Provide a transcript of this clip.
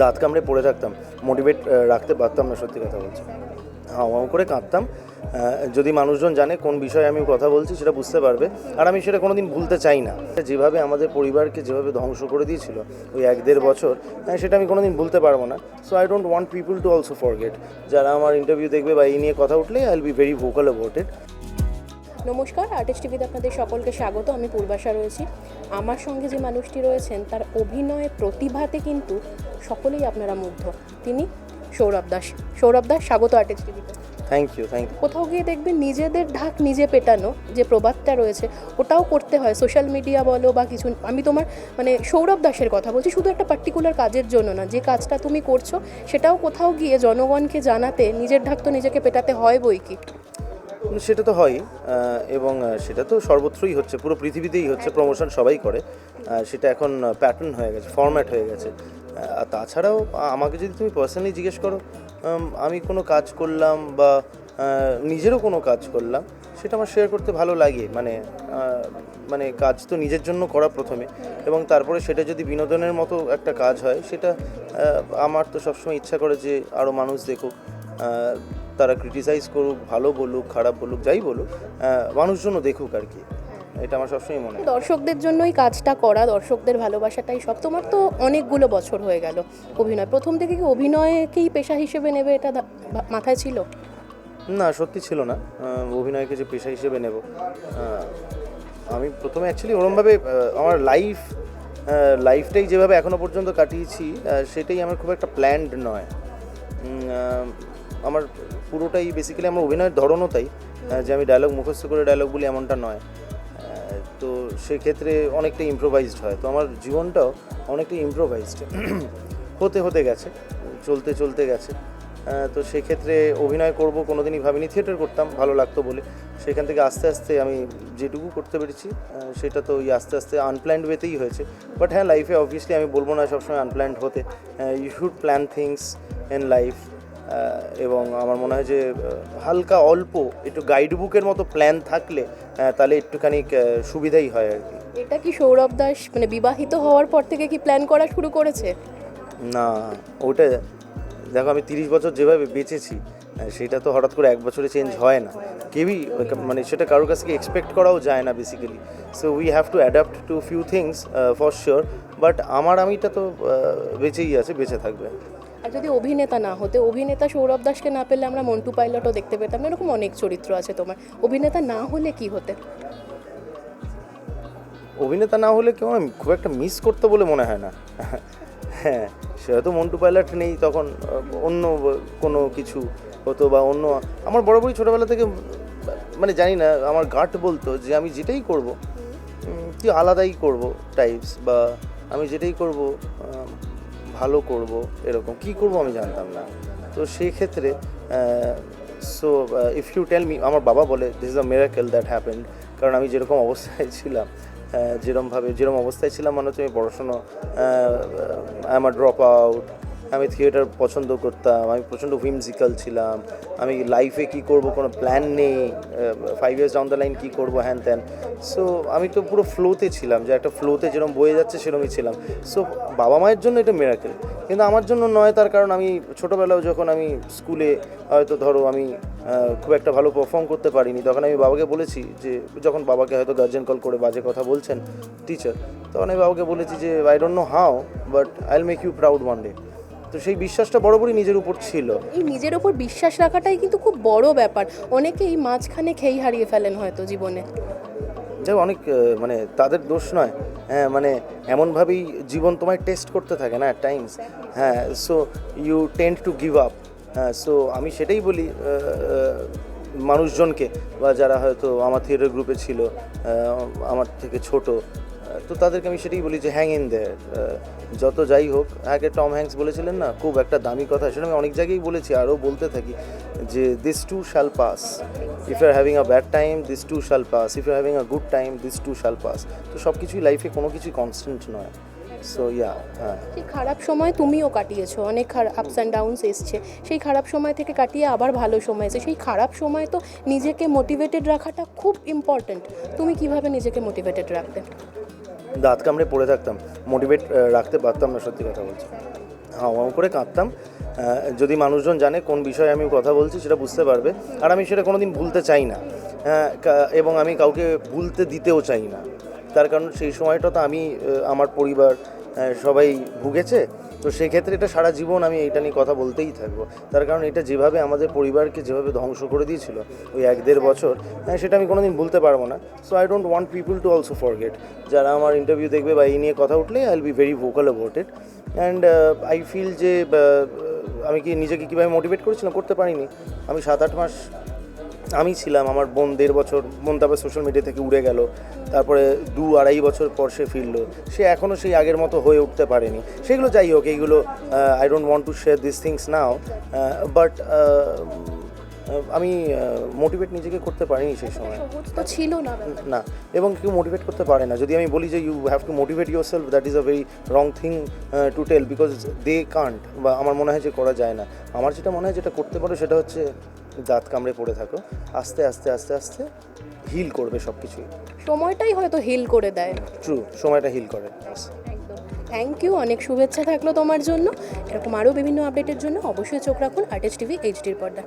দাঁত কামড়ে পড়ে থাকতাম মোটিভেট রাখতে পারতাম না, সত্যি কথা বলছি। হাও হাও করে কাঁদতাম। যদি মানুষজন জানে কোন বিষয়ে আমি কথা বলছি, সেটা বুঝতে পারবে। আর আমি সেটা কোনোদিন ভুলতে চাই না। যেভাবে আমাদের পরিবারকে যেভাবে ধ্বংস করে দিয়েছিল ওই এক দেড় বছর সেটা আমি কোনোদিন ভুলতে পারব না। So I don't want people to also forget যারা আমার ইন্টারভিউ দেখবে বা এই নিয়ে কথা উঠলে I will be very vocal about it নমস্কার আর্টিস্ট টিভিতে আপনাদের সকলকে স্বাগত। আমি পূর্বাশা রয়েছি। আমার সঙ্গে যে মানুষটি রয়েছেন তার অভিনয় প্রতিভাতে কিন্তু সকলেই আপনারা মুগ্ধ। তিনি সৌরভ দাস। সৌরভ দাস স্বাগত আর্টিস্ট টিভিতে থ্যাংক ইউ থ্যাংক ইউ কোথাও গিয়ে দেখবেন নিজেদের ঢাক নিজে পেটানো যে প্রবাদটা রয়েছে ওটাও করতে হয়। সোশ্যাল মিডিয়া বলো বা কিছু আমি তোমার মানে সৌরভ দাসের কথা বলছি শুধু একটা পার্টিকুলার কাজের জন্য না। যে কাজটা তুমি করছ সেটাও কোথাও গিয়ে জনগণকে জানাতে নিজের ঢাক তো নিজেকে পেটাতে হয় বই কি? সেটা তো আহ, এবং সেটা তো সর্বত্রই হচ্ছে পুরো পৃথিবীতেই হচ্ছে প্রমোশন সবাই করে সেটা এখন প্যাটার্ন হয়ে গেছে ফর্ম্যাট হয়ে গেছে। তাছাড়াও আমাকে যদি তুমি পার্সোনালি জিজ্ঞেস করো আমি কোনো কাজ করলাম বা নিজেরও কোনো কাজ করলাম সেটা আমার শেয়ার করতে ভালো লাগে মানে মানে কাজ তো নিজের জন্য করা প্রথমে এবং তারপরে সেটা যদি বিনোদনের মতো একটা কাজ হয় সেটা আমার তো সবসময় ইচ্ছা করে যে আরও মানুষ দেখুক তারা ক্রিটিসাইজ করুক ভালো বলুক খারাপ বলুক যাই বলুক মানুষজনও দেখুক আর কি। এটা আমার সবসময় মনে দর্শকদের জন্যই কাজটা করা দর্শকদের ভালোবাসাটাই সব। তোমার তো অনেকগুলো বছর হয়ে গেল অভিনয়। প্রথম থেকে কি অভিনয়কেই পেশা হিসেবে নেবে এটা মাথায় ছিল? না সত্যি ছিল না। অভিনয়কে যে পেশা হিসেবে নেব আমি প্রথমে অ্যাকচুয়ালি ওরমভাবে আমার লাইফ লাইফটাই যেভাবে এখনও পর্যন্ত কাটিয়েছি সেটাই আমার খুব একটা প্ল্যান্ড নয়। আমার পুরোটাই বেসিক্যালি আমার অভিনয়ের ধরনও তাই। যে আমি ডায়লগ মুখস্থ করে ডায়লগ বলি এমনটা নয়। তো সেক্ষেত্রে অনেকটা ইম্প্রোভাইজড হয়। তো আমার জীবনটাও অনেকটা ইম্প্রোভাইজড হতে হতে গেছে, চলতে চলতে গেছে। তো সেক্ষেত্রে অভিনয় করব কোনো দিনই ভাবিনি। থিয়েটার করতাম, ভালো লাগতো বলে। সেখান থেকে আস্তে আস্তে আমি যেটুকু করতে পেরেছি সেটা তো ওই আস্তে আস্তে আনপ্ল্যান্ড ওয়েতেই হয়েছে। বাট হ্যাঁ লাইফে অবভিয়াসলি আমি বলব না সবসময় আনপ্ল্যান্ড হতে। You should plan things in life এবং আমার মনে হয় যে হালকা অল্প একটু গাইড বুকের মতো প্ল্যান থাকলে তাহলে একটুখানি সুবিধাই হয় আর কি। এটা কি সৌরভ দাস মানে বিবাহিত হওয়ার পর থেকে কি প্ল্যান করা শুরু করেছে? না ওটা দেখো আমি তিরিশ বছর যেভাবে বেঁচেছি সেটা তো হঠাৎ করে এক বছরে চেঞ্জ হয় না। কেউই মানে সেটা কারোর কাছ থেকে এক্সপেক্ট করাও যায় না basically so we have to adapt to few things for sure but আমার আমিটা তো বেঁচেই আছে বেঁচে থাকবে। আর যদি অভিনেতা না হতে, অভিনেতা সৌরভ দাসকে না পেলে আমরা মন্টু পাইলটও দেখতে পেতাম এরকম অনেক চরিত্র আছে তোমার। অভিনেতা না হলে কি হতে? অভিনেতা না হলে কেউ খুব একটা মিস করতে বলে মনে হয় না। হ্যাঁ সে হয়তো মন্টু পাইলট নেই, তখন অন্য কোনো কিছু হতো বা অন্য, আমার বরাবরই ছোটোবেলা থেকে মানে জানি না, আমার গাট বলতো যে আমি যেটাই করব কি আলাদাই করব টাইপস বা আমি যেটাই করব ভালো করব এরকম, কি করব আমি জানতাম না। তো সেই ক্ষেত্রে so if you tell me আমার বাবা বলে this is a miracle that happened কারণ আমি যেরকম অবস্থায় ছিলাম যেরমভাবে যেরকম অবস্থায় ছিলাম মানে হচ্ছে আমি পড়াশুনো আমার ড্রপ আউট আমি থিয়েটার পছন্দ করতাম, আমি প্রচণ্ড হুইমজিক্যাল ছিলাম, আমি লাইফে কি করব কোনো প্ল্যান নেই five years down the line কী করব, হ্যান ত্যান। সো আমি তো পুরো ফ্লোতে ছিলাম, যে একটা ফ্লোতে যেরকম বয়ে যাচ্ছে সেরকমই ছিলাম। সো বাবা মায়ের জন্য এটা মেরাকেল কিন্তু আমার জন্য নয়, তার কারণ আমি ছোটোবেলাও যখন আমি স্কুলে হয়তো ধরো আমি খুব একটা ভালো পারফর্ম করতে পারিনি, তখন আমি বাবাকে বলেছি যে, যখন বাবাকে হয়তো গার্জেন কল করে বাজে কথা বলছেন টিচার তখন আমি বাবাকে বলেছি যে I don't know how but I will make you proud one day তো সেই বিশ্বাসটা বরাবরই নিজের উপর ছিল। এই নিজের উপর বিশ্বাস রাখাটাই কিন্তু খুব বড় ব্যাপার। অনেকে এই মাঝখানে খেই হারিয়ে ফেলেন হয়তো জীবনে। যাই অনেক মানে তাদের দোষ নয়। হ্যাঁ মানে এমনভাবেই জীবন তোমায় টেস্ট করতে থাকে না টাইমস হ্যাঁ so you tend to give up হ্যাঁ সো আমি সেটাই বলি মানুষজনকে বা যারা হয়তো আমার থিয়েটার গ্রুপে ছিল আমার থেকে ছোট। তো তাদেরকে আমি সেটাই বলি যে হ্যাং ইন দেয়ার যত যাই হোক আগে টম হ্যাংস বলেছিলেন না, খুব একটা দামি কথা, সেটা আমি অনেক জায়গায় বলেছি, আরও বলতে থাকি যে this too shall pass if are having a bad time this too shall pass if are having a good time this too shall pass তো সব কিছুই লাইফে কোনো কিছুই কনস্ট্যান্ট নয়। সো ইয়া হ্যাঁ। খারাপ সময় তুমিও কাটিয়েছো, অনেক খারাপ আপস অ্যান্ড ডাউনস এসছে। সেই খারাপ সময় থেকে কাটিয়ে আবার ভালো সময় এসে সেই খারাপ সময় তো নিজেকে মোটিভেটেড রাখাটা খুব ইম্পর্ট্যান্ট তুমি কীভাবে নিজেকে মোটিভেটেড রাখতে দাঁত কামড়ে পড়ে থাকতাম মোটিভেট রাখতে পারতাম না সত্যি কথা বলছি। হাও হাও করে কাঁদতাম। যদি মানুষজন জানে কোন বিষয়ে আমি কথা বলছি সেটা বুঝতে পারবে। আর আমি সেটা কোনোদিন ভুলতে চাই না। হ্যাঁ, এবং আমি কাউকে ভুলতে দিতেও চাই না। তার কারণ সেই সময়টা তো আমি আমার পরিবার সবাই ভুগেছে। তো সেক্ষেত্রে এটা সারা জীবন আমি এটা নিয়ে কথা বলতেই থাকব। তার কারণ এটা যেভাবে আমাদের পরিবারকে যেভাবে ধ্বংস করে দিয়েছিল ওই এক দেড় বছর হ্যাঁ, সেটা আমি কোনোদিন ভুলতে পারব না। So I don't want people to also forget যারা আমার ইন্টারভিউ দেখবে বা এই নিয়ে কথা উঠলে I will be very vocal about it and I feel যে আমি কি নিজেকে কীভাবে মোটিভেট করেছিলাম করতে পারিনি। আমি সাত আট মাস আমি ছিলাম, আমার বোন দেড় বছর, বোন তারপর সোশ্যাল মিডিয়া থেকে উড়ে গেল, তারপরে দু আড়াই বছর পর সে ফিরলো। সে এখনও সেই আগের মতো হয়ে উঠতে পারেনি। সেগুলো যাই হোক, এইগুলো I don't want to share this things now but আমি মোটিভেট নিজেকে করতে পারিনি সেই সময়। তো ছিল না না এবং কেউ মোটিভেট করতে পারে না। যদি আমি বলি যে you have to motivate yourself that is a very wrong thing to tell because they can't বা আমার মনে হয় যে করা যায় না। আমার যেটা মনে হয় যেটা করতে পারো সেটা হচ্ছে দাঁত কামড়ে পড়ে থাকো আস্তে আস্তে আস্তে আস্তে হিল করবে সব কিছুই সময়টাই হয়তো হিল করে দেয়। ট্রু সময়টা হিল করে থ্যাংক ইউ অনেক শুভেচ্ছা থাকল তোমার জন্য। এরকম আরও বিভিন্ন আপডেটের জন্য অবশ্যই চোখ রাখুন আর্টিস্ট টিভি এইচডির পর্দা